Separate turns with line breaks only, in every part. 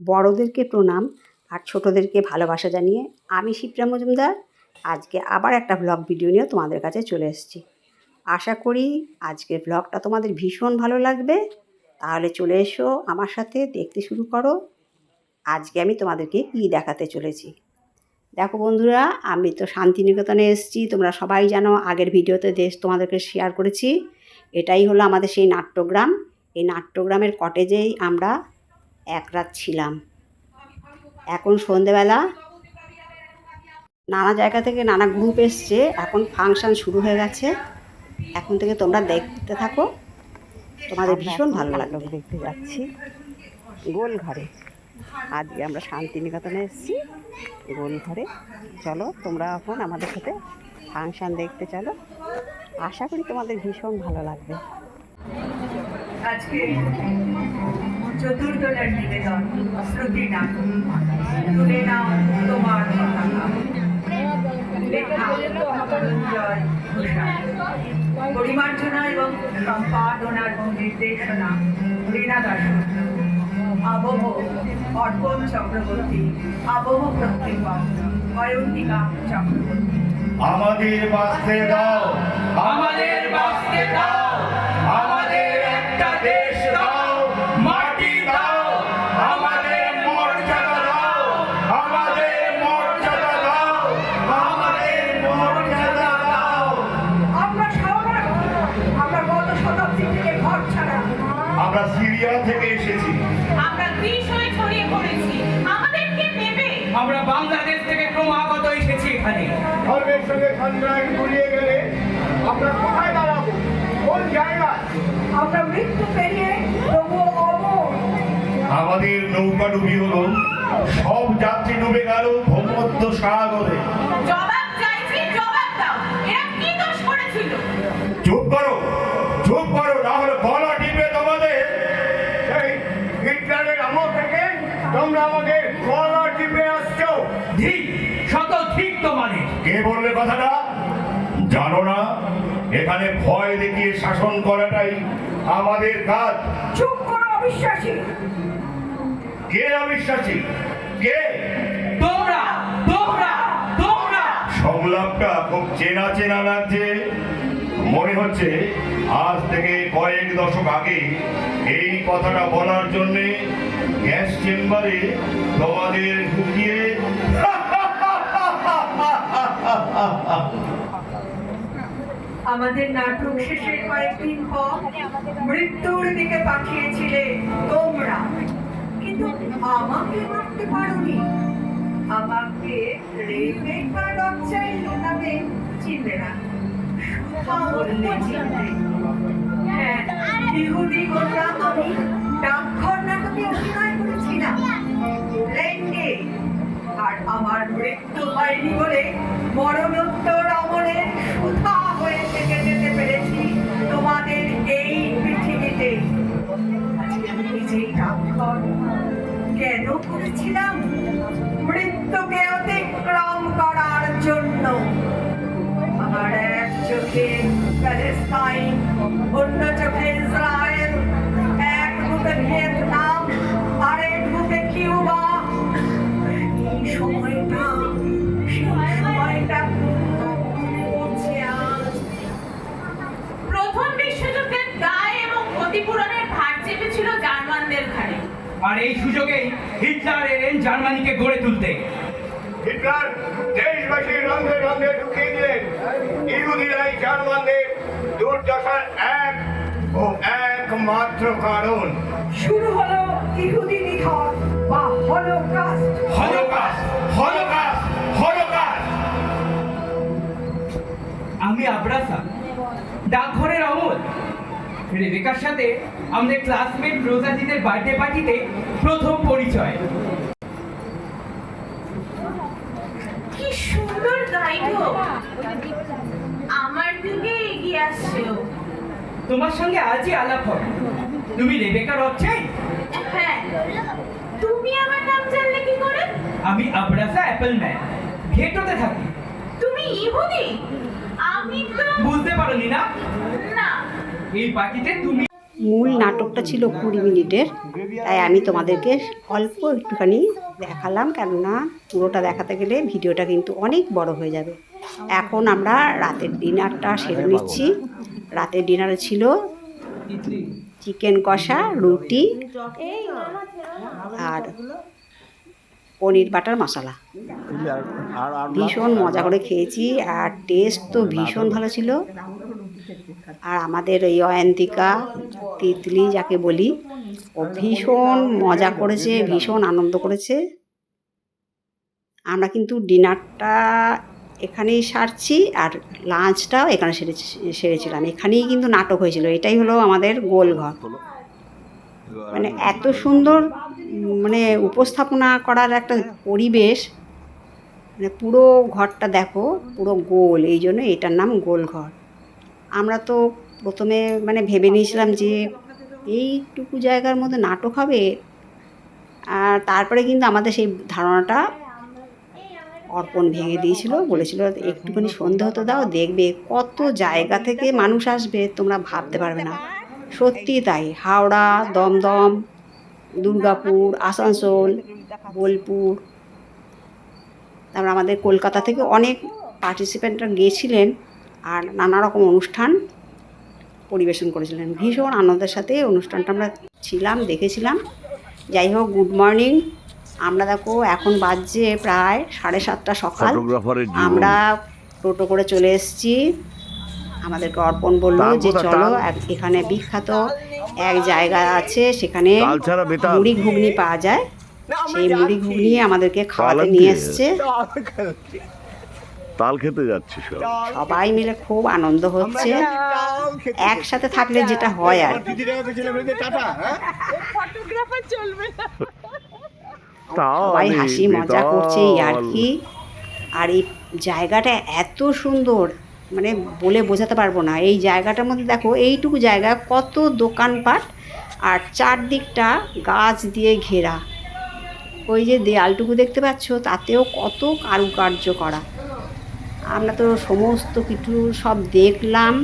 বড়োদেরকে প্রণাম আর ছোটোদেরকে ভালোবাসা জানিয়ে আমি শিপ্রা মজুমদার। আজকে আবার একটা ব্লগ ভিডিও নিয়ে তোমাদের কাছে চলে এসেছি। আশা করি আজকের ব্লগটা তোমাদের ভীষণ ভালো লাগবে। তাহলে চলে এসো আমার সাথে, দেখতে শুরু করো। আজকে আমি তোমাদেরকে কী দেখাতে চলেছি। দেখো বন্ধুরা, আমি তো শান্তিনিকেতনে এসেছি। তোমরা সবাই জানো, আগের ভিডিওতে দেশ তোমাদেরকে শেয়ার করেছি। এটাই হলো আমাদের সেই নাট্যগ্রাম। এই নাট্যগ্রামের কটেজেই আমরা এক রাত ছিলাম। এখন সন্ধেবেলা। নানা জায়গা থেকে নানা গ্রুপ এসছে। এখন ফাংশন শুরু হয়ে গেছে। এখন থেকে তোমরা দেখতে থাকো। তোমাদের ভীষণ ভালো লাগবে।
নাটক দেখতে যাচ্ছি। গোল ঘরে। আজকে আমরা শান্তিনিকেতনে এসেছি। গোল ঘরে। চলো তোমরা এখন আমাদের সাথে ফাংশন দেখতে চলো। আশা করি তোমাদের ভীষণ ভালো লাগবে।
আজকে চতুর্দলের নিবেদন শ্রুতি তুলে নাও তোমার পরিমার্জনা এবং সম্পাদনা এবং নির্দেশনা রীনা দাস আবহ অর্পণ চক্রবর্তী আবহ প্রত্যেক অয়ন্তিকা চক্রবর্তী।
আমাদের বাঁচতে দাও।
আমাদের বাঁচতে দাও। আমাদের একটা দেশ।
সিরিয়া থেকে এসেছি।
আমরা হয়ে ছড়িয়ে পড়েছি। আমাদেরকে নেবে।
আমরা বাংলাদেশ থেকে ক্রমাগত এসেছি এখানে।
ধর্মের সঙ্গে সংগ্রাম গুলিয়ে গেলে আমরা কোথায় দাঁড়াবো? কোন জায়গায়?
আমরা মৃত্যু পেরিয়ে তবুও অমর
আমাদের নৌকা ডুবি হলো। সব যাত্রী ডুবে গেল ভূমধ্য সাগরে। বললে কথাটা? জানো না এখানে ভয় দেখিয়ে শাসন করাটাই আমাদের কাজ।
চুপ করো অবিশ্বাসী।
কে অবিশ্বাসী? কে?
তোমরা তোমরা তোমরা।
সংলাপটা খুব চেনা চেনা লাগছে। মনে হচ্ছে আজ থেকে কয়েক দশক আগে এই কথাটা বলার জন্যে গ্যাস চেম্বারে তোমাদের ঢুকিয়ে
আমাদের নাটক শেষের কয়েকদিন পর মৃত্যুর দিকে পাঠিয়েছিলে তোমরা। কিন্তু আমাকে মারতে পারোনি। আমাকে রেবেকা রকচাইল্ড নামে চিনবে না ইহুদি গোলাম আমি ডাকঘর নাটকে অভিনয় করেছিলাম। লেন্ডে আর আমার মৃত্যু হয়নি বলে মরণোত্তর অমরের সুধা হয়ে যেতে পেরেছি তোমাদের এই পৃথিবীতে। কেন করেছিলাম? মৃত্যুকে অতিক্রম করার জন্য। আমার এক চোখে প্যালেস্তাইন, অন্য
জার্মানিকে গড়ে তুলতে।
হিটলার দেশবাসীর রন্ধে রন্ধে ঢুকিয়ে দিলেন। ইহুদিরাই জার্মানদের দুর্দশার এক ও একমাত্র কারণ।
শুরু হলো ইহুদি নিধন বা হলোকাস্ট।
Holocaust Holocaust Holocaust.
আমি আবরাসা ডাকঘরের অমল রেবেকার সাথে আমাদের ক্লাসমেট রোজাজিদের বার্থডে পার্টিতে প্রথম পরিচয়।
কি সুন্দর গাইড আমার দিকে এগিয়ে আসছে
তোমার সঙ্গে আজই আলাপ হবে। তুমি রেবেকা রচ্ছাই
হ্যাঁ তুমি আমার নাম জানলে কি করে?
আমি আবরাসা অ্যাপল ম্যান ঘেটোতে থাকি।
তুমি ইহুদি? আমি তো
বুঝতে পারোনি না
না।
এই পার্টিতে তুমি
মূল নাটকটা ছিল কুড়ি মিনিটের তাই আমি তোমাদেরকে অল্প একটুখানি দেখালাম কেননা পুরোটা দেখাতে গেলে ভিডিওটা কিন্তু অনেক বড় হয়ে যাবে। এখন আমরা রাতের ডিনারটা সেরে নিচ্ছি। রাতের ডিনারে ছিল চিকেন কষা রুটি আর পনির বাটার মশলা। ভীষণ মজা করে খেয়েছি আর টেস্ট তো ভীষণ ভালো ছিল। আর আমাদের এই অয়ন্তিকা তিতলি যাকে বলি ভীষণ মজা করেছে ভীষণ আনন্দ করেছে। আমরা কিন্তু ডিনারটা এখানেই সারছি আর লাঞ্চটাও এখানে সেরে সেরেছিলাম। এখানেই কিন্তু নাটক হয়েছিল এটাই হলো আমাদের গোলঘর মানে এত সুন্দর মানে উপস্থাপনা করার একটা পরিবেশ মানে পুরো ঘরটা দেখো পুরো গোল এই জন্য এটার নাম গোল ঘর। আমরা তো প্রথমে মানে ভেবে নিয়েছিলাম যে এইটুকু জায়গার মধ্যে নাটক হবে। আর তারপরে কিন্তু আমাদের সেই ধারণাটা অর্পণ ভেঙে দিয়েছিল, বলেছিল একটুখানি সন্ধে হতে দাও, দেখবে কত জায়গা থেকে মানুষ আসবে, তোমরা ভাবতে পারবে না। সত্যি তাই, হাওড়া, দমদম, দুর্গাপুর, আসানসোল, বোলপুর, তারপর আমাদের কলকাতা থেকে অনেক পার্টিসিপেন্টরা গিয়েছিলেন আর নানা রকম অনুষ্ঠান পরিবেশন করেছিলেন। ভীষণ আনন্দের সাথে অনুষ্ঠানটা আমরা ছিলাম দেখেছিলাম। যাই হোক গুড মর্নিং আমরা দেখো এখন বাজছে প্রায় সাড়ে সাতটা সকাল। আমরা টোটো করে চলে এসেছি। আমাদেরকে অর্পণ বলল যে চলো এখানে বিখ্যাত এক জায়গা আছে সেখানে মুড়ি ঘুগনি পাওয়া যায়। সেই মুড়ি ঘুগনি আমাদেরকে খাওয়াতে নিয়ে? এসছে।
তাল খেতে যাচ্ছি সব।
সবাই মিলে খুব আনন্দ হচ্ছে। একসাথে থাকলে যেটা হয় আর
চলবে
সবাই হাসি মজা করছে আর কি। আর এই জায়গাটা এত সুন্দর মানে বলে বোঝাতে পারব না। এই জায়গাটার মধ্যে দেখো এইটুকু জায়গা কত দোকানপাট আর চারদিকটা গাছ দিয়ে ঘেরা। ওই যে দেয়ালটুকু দেখতে পাচ্ছ তাতেও কত কারুকার্য করা। আমরা তো সমস্ত কিছু সব দেখলাম।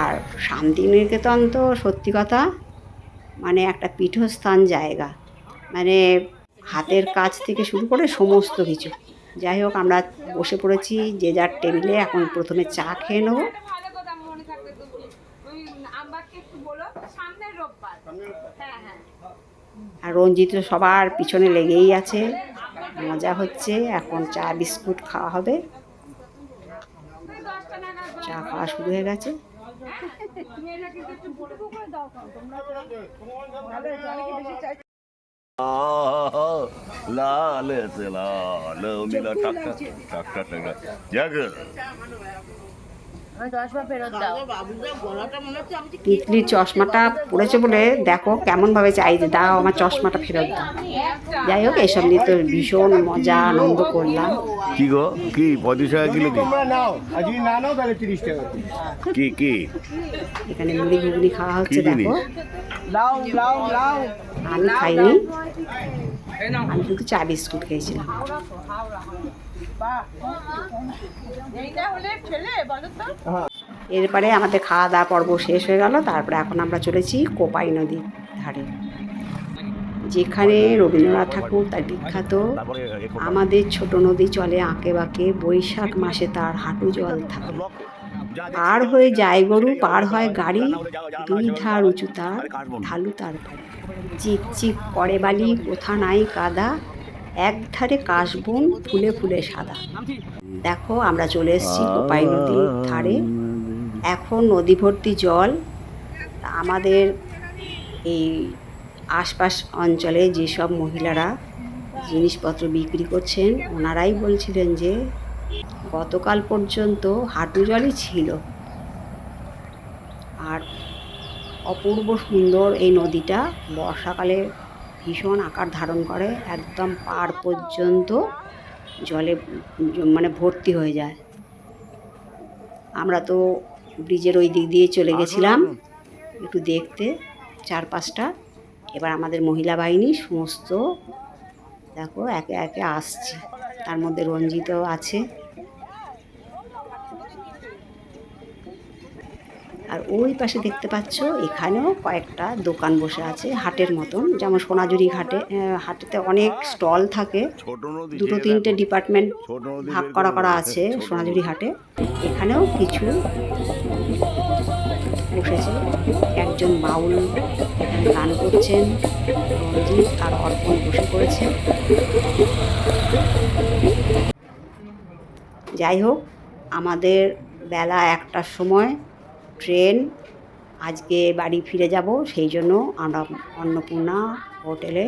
আর শান্তিনিকেতন তো সত্যি কথা মানে একটা পীঠস্থান জায়গা। মানে হাতের কাজ থেকে শুরু করে সমস্ত কিছু। যাই হোক, আমরা বসে পড়েছি, যে যার টেবিলে এখন প্রথমে চা খেয়ে নেব। আর রঞ্জিত সবার পিছনে লেগেই আছে। মজা হচ্ছে, এখন চা, বিস্কুট খাওয়া হবে। চা খাওয়া শুরু হয়ে গেছে।
লাল লাল মিলা টাকা টাকা টাকা। জাগ
তিতলির চশমাটা পড়েছে বলে দেখো কেমনভাবে চাই যে দাও আমার চশমাটা ফেরত দাও। যাই হোক এসব নিয়ে তো ভীষণ মজা আনন্দ করলাম।
কি গো? কি পঁয়ত্রিশ টাকা কিলো কি? কি কি?
এখানে মুড়ি ঘুগনি খাওয়া হচ্ছে দেখো। আমি খাইনি। আমি কিন্তু চা বিস্কুট খেয়েছিলাম। এরপরে আমাদের খাওয়া দাওয়া পর্ব শেষ হয়ে গেল, তারপরে এখন আমরা চলেছি কোপাই নদীর ধারে। যেখানে রবীন্দ্রনাথ ঠাকুর তার বিখ্যাত, আমাদের ছোট নদী চলে আঁকে বাঁকে, বৈশাখ মাসে তার হাঁটু জল থাকে। পার হয়ে যায় গরু, পার হয় গাড়ি, দুই ধার উঁচু তার ঢালু তার চিক চিক করে বালি, কোথা নাই কাদা এক ধারে কাশবন, ফুলে ফুলে সাদা। দেখো, আমরা চলে এসেছি কোপাই নদীর ধারে। এখন নদী ভর্তি জল। আমাদের এই আশপাশ অঞ্চলে যেসব মহিলারা জিনিসপত্র বিক্রি করছেন, ওনারাই বলছিলেন যে, গতকাল পর্যন্ত হাঁটু জলই ছিল। আর অপূর্ব সুন্দর এই নদীটা বর্ষাকালে ভীষণ আকার ধারণ করে একদম পার পর্যন্ত জলে মানে ভর্তি হয়ে যায়। আমরা তো ব্রিজের ওই দিক দিয়ে চলে গেছিলাম। একটু দেখতে চারপাশটা। এবার আমাদের মহিলা বাহিনী সমস্ত দেখো একে একে আসছে। তার মধ্যে রঞ্জিতও আছে। আর ওই পাশে দেখতে পাচ্ছ এখানেও কয়েকটা দোকান বসে আছে হাটের মতন। যেমন সোনাঝুরি ঘাটে হাটেতে অনেক স্টল থাকে। দুটো তিনটে ডিপার্টমেন্ট ভাগ করা
করা
আছে সোনাঝুরি হাটে। এখানেও কিছু বসেছে। একজন বাউল এখানে গান করছেন রঞ্জিত আর অর্পণ বসে পড়েছে। যাই হোক আমাদের বেলা একটার সময় ট্রেন। আজকে বাড়ি ফিরে যাব সেই জন্য আমরা অন্নপূর্ণা হোটেলে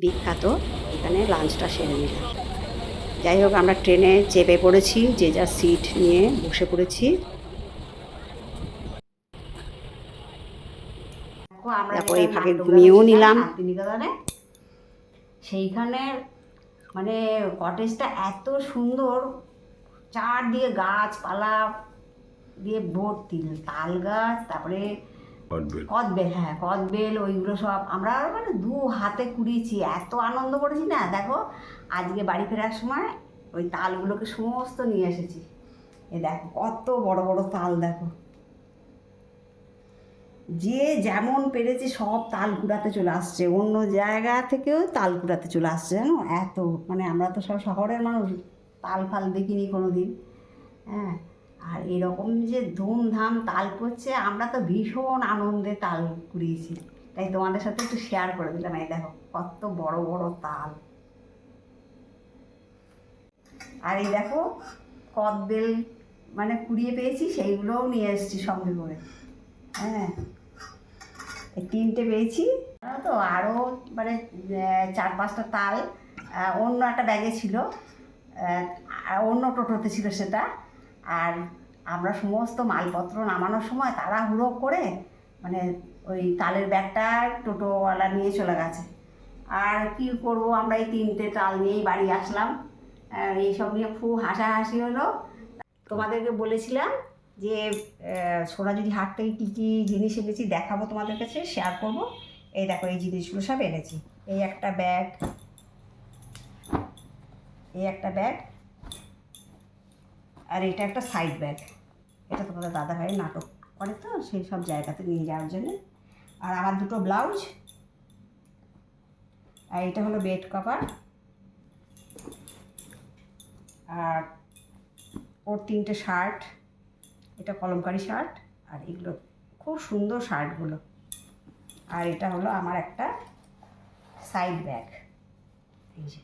বিখ্যাত। এখানে লাঞ্চটা সেরে নিলাম। যাই হোক আমরা ট্রেনে চেপে পড়েছি যে যার সিট নিয়ে বসে পড়েছি। দেখো এই ফাঁকে ঘুমিয়েও নিলাম। শান্তিনিকেতনে সেইখানে মানে কটেজটা এত সুন্দর চারদিকে গাছপালা দিয়ে ভর্তি তাল গাছ তারপরে কদবেল। হ্যাঁ কদবেল ওইগুলো সব আমরা মানে দু হাতে কুড়িয়েছি এত আনন্দ করেছি না দেখো আজকে বাড়ি ফেরার সময় ওই তালগুলোকে সমস্ত নিয়ে এসেছি। এ দেখো কত বড় বড় তাল দেখো। যে যেমন পেরেছে সব তাল কুড়াতে চলে আসছে অন্য জায়গা থেকেও তাল কুড়াতে চলে আসছে জানো? এত মানে আমরা তো সব শহরের মানুষ তাল ফাল দেখিনি কোনো দিন হ্যাঁ। আর এরকম যে ধুমধাম তাল করছে, আমরা তো ভীষণ আনন্দে তাল কুড়িয়েছি। তাই তোমাদের সাথে একটু শেয়ার করে দিলাম। এই দেখো, কত বড় বড় তাল। আর এই দেখো কদবেল মানে কুড়িয়ে পেয়েছি, সেইগুলোও নিয়ে এসেছি সঙ্গে করে। হ্যাঁ তিনটে পেয়েছি। তো আরও মানে চার পাঁচটা তাল অন্য একটা ব্যাগে ছিল অন্য টোটোতে ছিল সেটা। আর আমরা সমস্ত মালপত্র নামানোর সময় তাড়াহুড়ো করে মানে ওই তালের ব্যাগটা টোটোওয়ালা নিয়ে চলে গেছে। আর কি করব আমরা এই তিনটে তাল নিয়েই বাড়ি আসলাম। এইসব নিয়ে খুব হাসাহাসি হলো। তোমাদেরকে বলেছিলাম যে সোনাঝুরি হাট থেকে কী কী জিনিস এনেছি দেখাবো তোমাদের কাছে শেয়ার করব। এই দেখো, এই জিনিসগুলো সব এনেছি। এই একটা ব্যাগ এই একটা ব্যাগ আর এটা একটা সাইড ব্যাগ এটা তোমাদের দাদা ভাই নাটক করে তো, সেই সব জায়গাতে নিয়ে যাওয়ার জন্য। আর আমার দুটো ব্লাউজ আর এটা হলো বেড কভার আর ওর তিনটে শার্ট এটা কলমকারি শার্ট আর এগুলো খুব সুন্দর শার্টগুলো আর এটা হলো আমার একটা সাইড ব্যাগ এই যে,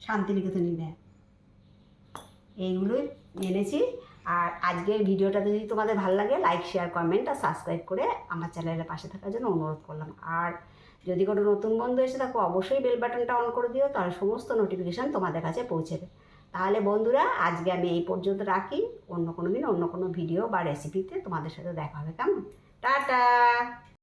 শান্তিনিকেতনী ব্যাগ এইগুলোই এনেছি আর আজকের ভিডিওটা যদি তোমাদের ভালো লাগে লাইক শেয়ার কমেন্ট আর সাবস্ক্রাইব করে আমার চ্যানেলের পাশে থাকার জন্য অনুরোধ করলাম। আর যদি কোনো নতুন বন্ধু এসে থাকো, অবশ্যই বেল বাটনটা অন করে দিও, তাহলে সমস্ত নোটিফিকেশান তোমাদের কাছে পৌঁছেবে তাহলে বন্ধুরা, আজকে আমি এই পর্যন্ত রাখি। অন্য কোনো দিন অন্য কোনো ভিডিও বা রেসিপিতে তোমাদের সাথে দেখা হবে। কেমন? টাটা!